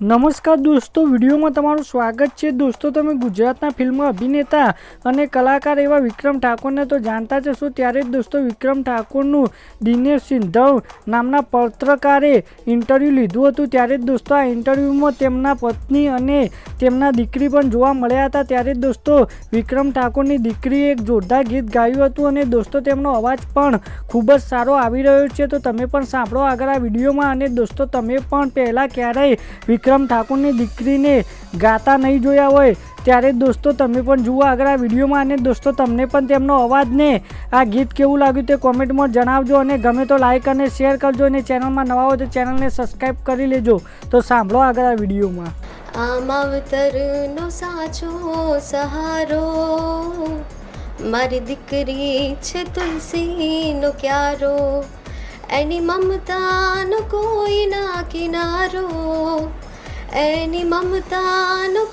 નમસ્કાર દોસ્તો, વિડીયોમાં તમારું સ્વાગત છે. દોસ્તો, તમે ગુજરાતના ફિલ્મ અભિનેતા અને કલાકાર એવા વિક્રમ ઠાકોરને તો જાણતા જ હશો. ત્યારે જ દોસ્તો, વિક્રમ ઠાકોરનું દિનેશ સિંધવ નામના પત્રકારે ઇન્ટરવ્યૂ લીધું હતું. ત્યારે જ દોસ્તો, આ ઇન્ટરવ્યૂમાં તેમના પત્ની અને તેમના દીકરી પણ જોવા મળ્યા હતા. ત્યારે જ દોસ્તો, વિક્રમ ઠાકોરની દીકરીએ એક જોરદાર ગીત ગાયું હતું અને દોસ્તો, તેમનો અવાજ પણ ખૂબ જ સારો આવી રહ્યો છે. તો તમે પણ સાંભળો આગળ આ વિડીયોમાં. અને દોસ્તો, તમે પણ પહેલાં ક્યારેય વિક્રમ ઠાકોરની દીકરીને ગાતા નહીં જોયા હોય, ત્યારે દોસ્તો તમે પણ જુઓ આગળ આ વિડીયોમાં. અને દોસ્તો, તમને પણ તેમનો અવાજને આ ગીત કેવું લાગ્યું તે કોમેન્ટમાં જણાવજો. અને ગમે તો લાઇક અને શેર કરજો. અને ચેનલમાં નવા હોય તો ચેનલને સબસ્ક્રાઈબ કરી લેજો. તો સાંભળો આગળ આ વિડીયોમાં. આમ અવતરનો સાચો સહારો, મારી દીકરી છે તુલસીનો ક્યારો, એની મમતાનો કોઈ ના કિનારો એની મમતાનો